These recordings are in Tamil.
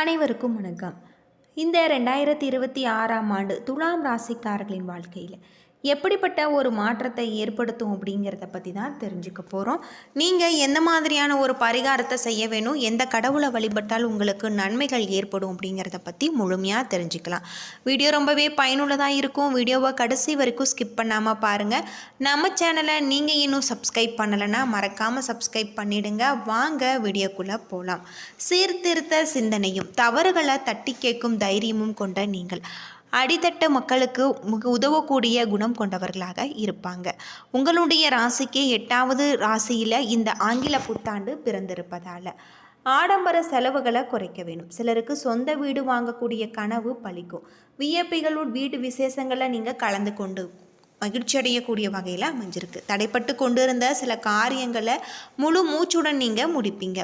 அனைவருக்கும் வணக்கம். இந்த ரெண்டாயிரத்தி இருபத்தி ஆறாம் ஆண்டு துலாம் ராசிக்காரர்களின் வாழ்க்கையில் எப்படிப்பட்ட ஒரு மாற்றத்தை ஏற்படுத்தும் அப்படிங்கிறத பற்றி தான் தெரிஞ்சுக்க போகிறோம் நீங்கள் எந்த மாதிரியான ஒரு பரிகாரத்தை செய்ய வேணும் எந்த கடவுளை வழிபட்டால் உங்களுக்கு நன்மைகள் ஏற்படும் அப்படிங்கிறத பற்றி முழுமையாக தெரிஞ்சுக்கலாம். வீடியோ ரொம்பவே பயனுள்ளதாக இருக்கும். வீடியோவை கடைசி வரைக்கும் ஸ்கிப் பண்ணாமல் பாருங்கள் நம்ம சேனலை நீங்கள் இன்னும் சப்ஸ்கிரைப் பண்ணலைன்னா மறக்காமல் சப்ஸ்கிரைப் பண்ணிவிடுங்க வாங்க வீடியோக்குள்ளே போகலாம் சீர்திருத்த சிந்தனையும் தவறுகளை தட்டி கேட்கும் தைரியமும் கொண்ட நீங்கள். அடித்தட்ட மக்களுக்கு மிக உதவக்கூடிய குணம் கொண்டவர்களாக இருப்பாங்க. உங்களுடைய ராசிக்கு எட்டாவது ராசியில் இந்த ஆங்கில புத்தாண்டு பிறந்திருப்பதால் ஆடம்பர செலவுகளை குறைக்க வேணும். சிலருக்கு சொந்த வீடு வாங்கக்கூடிய கனவு பழிக்கும். விஐபிகளோட வீடு விசேஷங்களை நீங்கள் கலந்து கொண்டு மகிழ்ச்சி அடையக்கூடிய வகையில் அமைஞ்சிருக்கு. தடைப்பட்டு கொண்டிருந்த சில காரியங்களை முழு மூச்சுடன் நீங்கள் முடிப்பீங்க.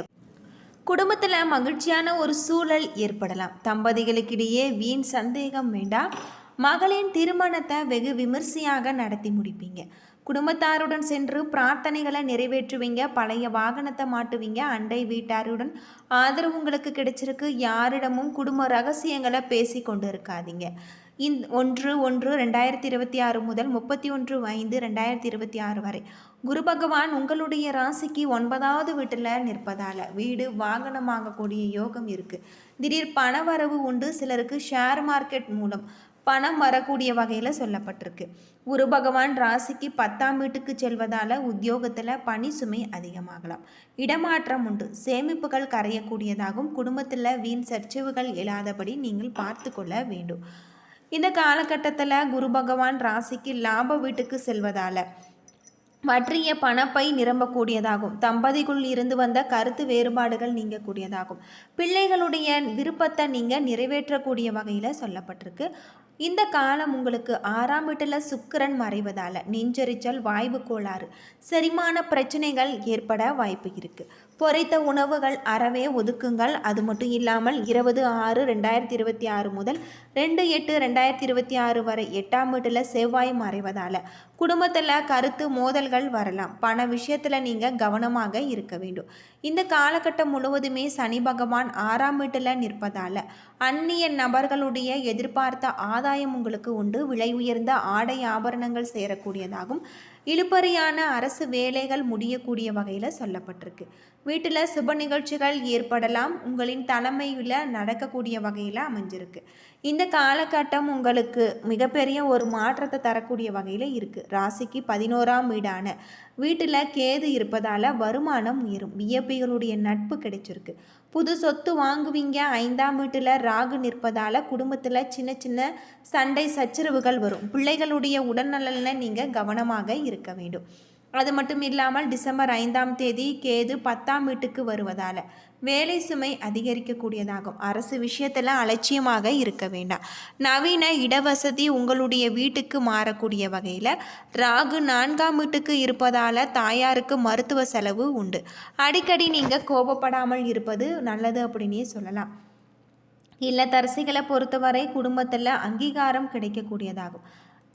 குடும்பத்தில் மகிழ்ச்சியான ஒரு சூழல் ஏற்படலாம். தம்பதிகளுக்கிடையே வீண் சந்தேகம் வேண்டாம். மகளின் திருமணத்தை வெகு விமர்சையாக நடத்தி முடிப்பீங்க. குடும்பத்தாருடன் சென்று பிரார்த்தனைகளை நிறைவேற்றுவீங்க. பழைய வாகனத்தை மாட்டுவீங்க. அண்டை வீட்டாருடன் ஆதரவு உங்களுக்கு கிடைச்சிருக்கு. யாரிடமும் குடும்ப ரகசியங்களை பேசி கொண்டு இருக்காதீங்க. இந் ஒன்று ஒன்று ரெண்டாயிரத்தி இருபத்தி ஆறு முதல் முப்பத்தி ஒன்று ஐந்து ரெண்டாயிரத்தி இருபத்தி ஆறு வரை. குரு பகவான் உங்களுடைய ராசிக்கு ஒன்பதாவது வீட்டில் நிற்பதால் வீடு வாகனம் வாங்கக்கூடிய யோகம் இருக்குது திடீர் பண வரவு உண்டு சிலருக்கு ஷேர் மார்க்கெட் மூலம் பணம் வரக்கூடிய வகையில் சொல்லப்பட்டிருக்கு. குரு பகவான் ராசிக்கு பத்தாம் வீட்டுக்கு செல்வதால் உத்தியோகத்தில் பணி சுமை அதிகமாகலாம். இடமாற்றம் உண்டு சேமிப்புகள் கரையக்கூடியதாகவும் குடும்பத்தில் வீண் சர்ச்சைவுகள் இல்லாதபடி நீங்கள் பார்த்து கொள்ள வேண்டும். இந்த காலகட்டத்தில் குரு பகவான் ராசிக்கு லாப வீட்டுக்கு செல்வதால் வற்றிய பணப்பை நிரம்பக்கூடியதாகும். தம்பதிக்குள் இருந்து வந்த கருத்து வேறுபாடுகள் நீங்கக்கூடியதாகும். பிள்ளைகளுடைய விருப்பத்தை நீங்கள் நிறைவேற்றக்கூடிய வகையில் சொல்லப்பட்டிருக்கு. இந்த காலம் உங்களுக்கு ஆறாம் வீட்டில் சுக்கிரன் மறைவதால் நெஞ்சரிச்சல் வாய்வு கோளாறு செரிமான பிரச்சனைகள் ஏற்பட வாய்ப்பு இருக்குது பொரித்த உணவுகள் அறவே ஒதுக்குங்கள். அது மட்டும் இல்லாமல் இருபது ஆறு ரெண்டாயிரத்தி இருபத்தி ஆறு முதல் ரெண்டு எட்டு ரெண்டாயிரத்தி இருபத்தி ஆறு வரை எட்டாம் வீட்டில் செவ்வாய் மறைவதால் குடும்பத்தில் கருத்து மோதல்கள் வரலாம். பண விஷயத்தில் நீங்கள் கவனமாக இருக்க வேண்டும். இந்த காலகட்டம் முழுவதுமே சனி பகவான் ஆறாம் வீட்டில் நிற்பதால் அந்நிய நபர்களுடைய எதிர்பார்த்த ஆதாயம் உங்களுக்கு உண்டு. விலை உயர்ந்த ஆடை ஆபரணங்கள் சேரக்கூடியதாகும். இழுபறியான அரசு வேலைகள் முடியக்கூடிய வகையில் சொல்லப்பட்டிருக்கு. வீட்டில் சுப நிகழ்ச்சிகள் ஏற்படலாம். உங்களின் தலைமையில் நடக்கக்கூடிய வகையில் அமைஞ்சிருக்கு. இந்த காலகட்டம் உங்களுக்கு மிகப்பெரிய ஒரு மாற்றத்தை தரக்கூடிய வகையில் இருக்குது ராசிக்கு பதினோராம் வீடான வீட்டில் கேது இருப்பதால் வருமானம் உயரும். வியப்பிகளுடைய நட்பு கிடைச்சிருக்கு. புது சொத்து வாங்குவீங்க. ஐந்தாம் வீட்டில் ராகு நிற்பதால் குடும்பத்தில் சின்ன சின்ன சண்டை சச்சரவுகள் வரும். பிள்ளைகளுடைய உடல்நலனில் நீங்கள் கவனமாக இருக்க வேண்டும். அது மட்டும் இல்லாமல் டிசம்பர் ஐந்தாம் தேதி கேது பத்தாம் வீட்டுக்கு வருவதால் வேலை சுமை அதிகரிக்கக்கூடியதாகும். அரசு விஷயத்தில் அலட்சியமாக இருக்க வேண்டாம். நவீன இடவசதி உங்களுடைய வீட்டுக்கு மாறக்கூடிய வகையில் ராகு நான்காம் வீட்டுக்கு இருப்பதால் தாயாருக்கு மருத்துவ செலவு உண்டு. அடிக்கடி நீங்கள் கோபப்படாமல் இருப்பது நல்லது அப்படின்னே சொல்லலாம். இல்லத்தரசிகளை பொறுத்தவரை குடும்பத்தில் அங்கீகாரம் கிடைக்கக்கூடியதாகும்.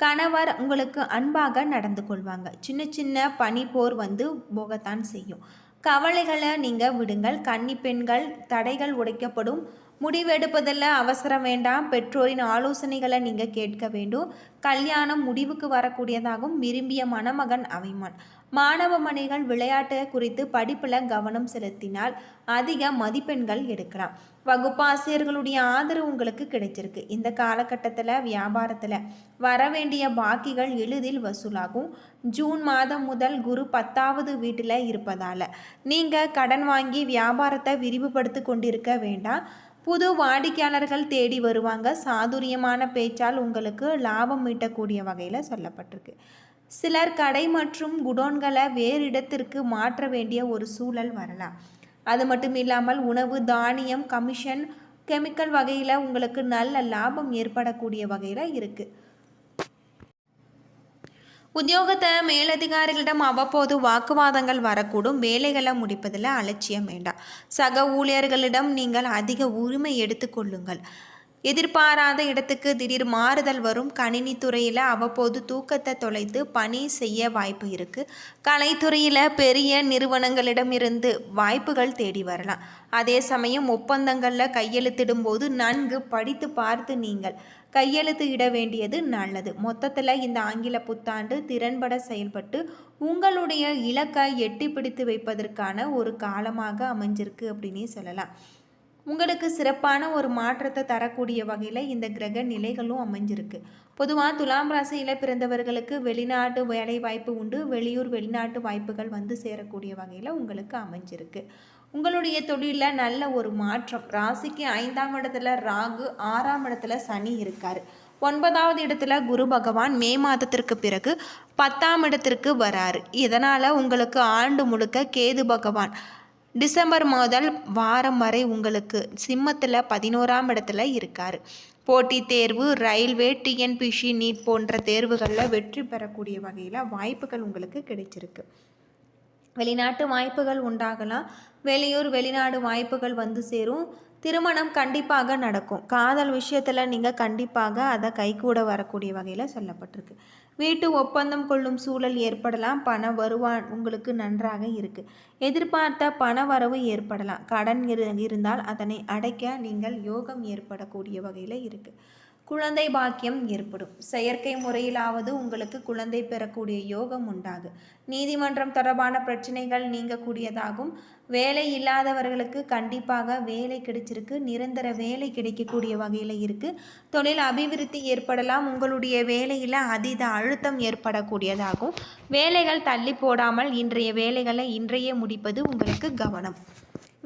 கணவர் உங்களுக்கு அன்பாக நடந்து கொள்வாங்க. சின்ன சின்ன பனி போர் வந்து போகத்தான் செய்யும். கவலைகளை நீங்கள் விடுங்கள். கன்னி பெண்கள் தடைகள் உடைக்கப்படும். முடிவெடுப்பதில் அவசரம் வேண்டாம். பெற்றோரின் ஆலோசனைகளை நீங்கள் கேட்க வேண்டும். கல்யாணம் முடிவுக்கு வரக்கூடியதாகவும் விரும்பிய மணமகன் அமைமான் மாணவ மணிகள் விளையாட்டு குறித்து படிப்பில் கவனம் செலுத்தினால் அதிக மதிப்பெண்கள் எடுக்கலாம். வகுப்பாசிரியர்களுடைய ஆதரவு உங்களுக்கு கிடைச்சிருக்கு. இந்த காலகட்டத்தில் வியாபாரத்தில் வர வேண்டிய பாக்கிகள் எளிதில் வசூலாகும். ஜூன் மாதம் முதல் குரு பத்தாவது வீட்டில் இருப்பதால். நீங்கள் கடன் வாங்கி வியாபாரத்தை விரிவுபடுத்தி கொண்டிருக்க வேண்டாம். புது வாடிக்கையாளர்கள் தேடி வருவாங்க. சாதுரியமான பேச்சால் உங்களுக்கு லாபம் ஈட்டக்கூடிய வகையில் சொல்லப்பட்டிருக்கு. சிலர் கடை மற்றும் குடோன்களை வேறு இடத்திற்கு மாற்ற வேண்டிய ஒரு சூழல் வரலாம். அது மட்டும் இல்லாமல் உணவு தானியம் கமிஷன் கெமிக்கல் வகையில் உங்களுக்கு நல்ல லாபம் ஏற்படக்கூடிய வகையில் இருக்குது உத்தியோகத்தை மேலதிகாரிகளிடம் அவ்வப்போது வாக்குவாதங்கள் வரக்கூடும். வேலைகளை முடிப்பதில் அலட்சியம் வேண்டாம். சக ஊழியர்களிடம் நீங்கள் அதிக உரிமை எடுத்துக்கொள்ளுங்கள் எதிர்பாராத இடத்துக்கு திடீர் மாறுதல் வரும். கணினி துறையில் அவ்வப்போது தூக்கத்தை தொலைத்து பணி செய்ய வாய்ப்பு இருக்குது கலைத்துறையில் பெரிய நிறுவனங்களிடமிருந்து வாய்ப்புகள் தேடி வரலாம். அதே சமயம் ஒப்பந்தங்களில் கையெழுத்திடும்போது நன்கு படித்து பார்த்து நீங்கள் கையெழுத்து இட வேண்டியது நல்லது. மொத்தத்தில் இந்த ஆங்கில புத்தாண்டு திறன்பட செயல்பட்டு உங்களுடைய இலக்கை எட்டி பிடித்து வைப்பதற்கான ஒரு காலமாக அமைஞ்சிருக்கு அப்படின்னே சொல்லலாம். உங்களுக்கு சிறப்பான ஒரு மாற்றத்தை தரக்கூடிய வகையில் இந்த கிரக நிலைகளும் அமைஞ்சிருக்கு. பொதுவாக துலாம் ராசியில் பிறந்தவர்களுக்கு வெளிநாட்டு வேலை வாய்ப்பு உண்டு. வெளியூர் வெளிநாட்டு வாய்ப்புகள் வந்து சேரக்கூடிய வகையில் உங்களுக்கு அமைஞ்சிருக்கு. உங்களுடைய தொழிலில் நல்ல ஒரு மாற்றம். ராசிக்கு ஐந்தாம் இடத்துல ராகு ஆறாம் இடத்துல சனி இருக்கார். ஒன்பதாவது இடத்துல குரு பகவான் மே மாதத்திற்கு பிறகு பத்தாம் இடத்திற்கு வராரு. இதனால் உங்களுக்கு ஆண்டு முழுக்க கேது பகவான். டிசம்பர் முதல் வாரம் வரை உங்களுக்கு சிம்மத்தில் பதினோராம் இடத்துல இருக்கார். போட்டித் தேர்வு ரயில்வே டிஎன்பிசி நீட் போன்ற தேர்வுகளில் வெற்றி பெறக்கூடிய வகையில் வாய்ப்புகள் உங்களுக்கு கிடைச்சிருக்கு. வெளிநாட்டு வாய்ப்புகள் உண்டாகலாம். வெளியூர் வெளிநாடு வாய்ப்புகள் வந்து சேரும். திருமணம் கண்டிப்பாக நடக்கும். காதல் விஷயத்தில் நீங்கள் கண்டிப்பாக அதை கைகூட வரக்கூடிய வகையில் சொல்லப்பட்டிருக்கு. வீட்டு ஒப்பந்தம் கொள்ளும் சூழல் ஏற்படலாம். பண வருவான் உங்களுக்கு நன்றாக இருக்குது எதிர்பார்த்த பண வரவு ஏற்படலாம். கடன் இரு இருந்தால் அதனை அடைக்க நீங்கள் யோகம் ஏற்படக்கூடிய வகையில் இருக்குது குழந்தை பாக்கியம் ஏற்படும். செயற்கை முறையிலாவது உங்களுக்கு குழந்தை பெறக்கூடிய யோகம் உண்டாகு. நீதிமன்றம் தொடர்பான பிரச்சனைகள் நீங்கக்கூடியதாகும். வேலை இல்லாதவர்களுக்கு கண்டிப்பாக வேலை கிடைச்சிருக்கு. நிரந்தர வேலை கிடைக்கக்கூடிய வகையில் இருக்குது தொழில் அபிவிருத்தி ஏற்படலாம். உங்களுடைய வேலையில் அதீத அழுத்தம் ஏற்படக்கூடியதாகும். வேலைகள் தள்ளி போடாமல் இன்றைய வேலைகளை இன்றையே முடிப்பது உங்களுக்கு கவனம்.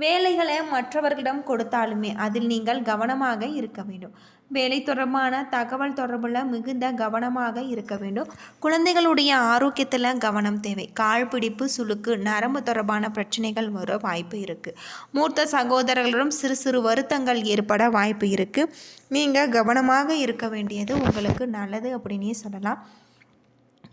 வேலைகளை மற்றவர்களிடம் கொடுத்தாலுமே அதில் நீங்கள் கவனமாக இருக்க வேண்டும். வேலை தொடர்பான தகவல் தொடர்பில் மிகுந்த கவனமாக இருக்க வேண்டும். குழந்தைகளுடைய ஆரோக்கியத்தில் கவனம் தேவை. கால் பிடிப்பு சுளுக்கு நரம்பு தொடர்பான பிரச்சனைகள் வர வாய்ப்பு இருக்குது மூத்த சகோதரர்களிடம் சிறு சிறு வருத்தங்கள் ஏற்பட வாய்ப்பு இருக்குது நீங்கள் கவனமாக இருக்க வேண்டியது உங்களுக்கு நல்லது அப்படின்னே சொல்லலாம்.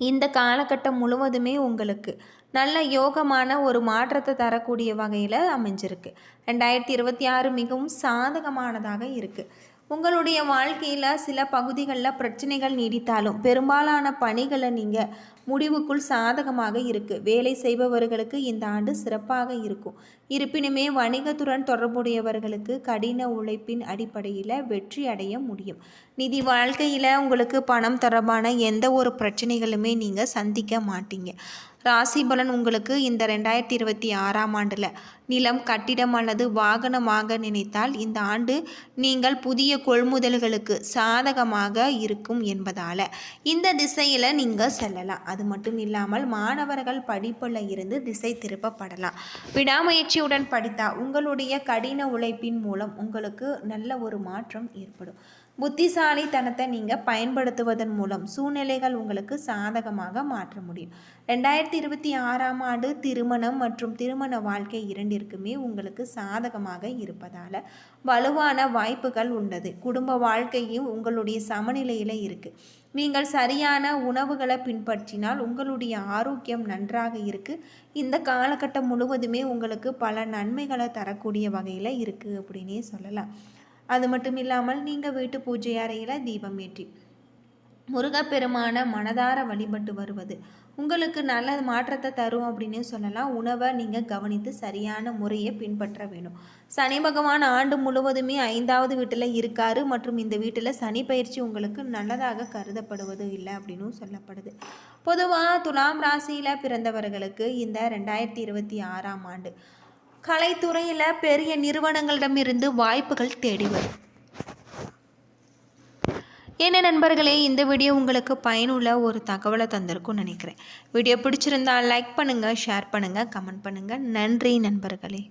இந்த காலகட்டம் முழுவதுமே உங்களுக்கு. நல்ல யோகமான ஒரு மாற்றத்தை தரக்கூடிய வகையில் அமைஞ்சிருக்கு. ரெண்டாயிரத்தி இருபத்தி ஆறு மிகவும் சாதகமானதாக இருக்குது உங்களுடைய வாழ்க்கையில் சில பகுதிகளில் பிரச்சனைகள் நீடித்தாலும் பெரும்பாலான பணிகளை நீங்கள் முடிவுக்குள் சாதகமாக இருக்குது வேலை செய்பவர்களுக்கு இந்த ஆண்டு சிறப்பாக இருக்கும். இருப்பினுமே வணிகத்துடன் தொடர்புடையவர்களுக்கு கடின உழைப்பின் அடிப்படையில் வெற்றி அடைய முடியும். நிதி வாழ்க்கையில் உங்களுக்கு பணம் தொடர்பான எந்த ஒரு பிரச்சனைகளுமே நீங்கள் சந்திக்க மாட்டீங்க. ராசி பலன் உங்களுக்கு இந்த ரெண்டாயிரத்தி இருபத்தி ஆறாம் ஆண்டில் நிலம் கட்டிடம் அல்லது வாகனமாக நினைத்தால் இந்த ஆண்டு நீங்கள் புதிய கொள்முதல்களுக்கு சாதகமாக இருக்கும் என்பதால் இந்த திசையில் நீங்கள் செல்லலாம். அது மட்டும் இல்லாமல் மாணவர்கள் படிப்பில் இருந்து திசை திருப்பப்படலாம். விடாமுயற்சியுடன் படித்தால் உங்களுடைய கடின உழைப்பின் மூலம் உங்களுக்கு நல்ல ஒரு மாற்றம் ஏற்படும். புத்திசாலித்தனத்தை நீங்கள் பயன்படுத்துவதன் மூலம் சூழ்நிலைகள் உங்களுக்கு சாதகமாக மாற்ற முடியும். ரெண்டாயிரத்தி இருபத்தி ஆறாம் ஆண்டு திருமணம் மற்றும் திருமண வாழ்க்கை இரண்டிற்குமே உங்களுக்கு சாதகமாக இருப்பதால் வலுவான வாய்ப்புகள் உள்ளது குடும்ப வாழ்க்கையும் உங்களுடைய சமநிலையில் இருக்குது நீங்கள் சரியான உணவுகளை பின்பற்றினால் உங்களுடைய ஆரோக்கியம் நன்றாக இருக்குது இந்த காலகட்டம் முழுவதுமே உங்களுக்கு பல நன்மைகளை தரக்கூடிய வகையில் இருக்குது அப்படின்னே சொல்லலாம். அது மட்டும் இல்லாமல் நீங்கள் வீட்டு பூஜை அறையில் தீபம் ஏற்றி முருகப்பெருமான மனதார வழிபட்டு வருவது. உங்களுக்கு நல்ல மாற்றத்தை தரும் அப்படின்னு சொல்லலாம். உணவை நீங்கள் கவனித்து சரியான முறையை பின்பற்ற வேணும். சனி பகவான் ஆண்டு முழுவதுமே ஐந்தாவது வீட்டில் இருக்காரு. மற்றும் இந்த வீட்டில் சனி பயிற்சி உங்களுக்கு நல்லதாக கருதப்படுவது இல்லை அப்படின்னும் சொல்லப்படுது. பொதுவாக துலாம் ராசியில் பிறந்தவர்களுக்கு இந்த ரெண்டாயிரத்தி இருபத்தி ஆறாம் ஆண்டு கலைத்துறையில் பெரிய நிறுவனங்களிடமிருந்து வாய்ப்புகள் தேடி வரும். என்ன நண்பர்களே இந்த வீடியோ உங்களுக்கு பயனுள்ள ஒரு தகவலை தந்திருக்கும்னு நினைக்கிறேன். வீடியோ பிடிச்சிருந்தால் லைக் பண்ணுங்கள் ஷேர் பண்ணுங்கள் கமெண்ட் பண்ணுங்கள் நன்றி நண்பர்களே.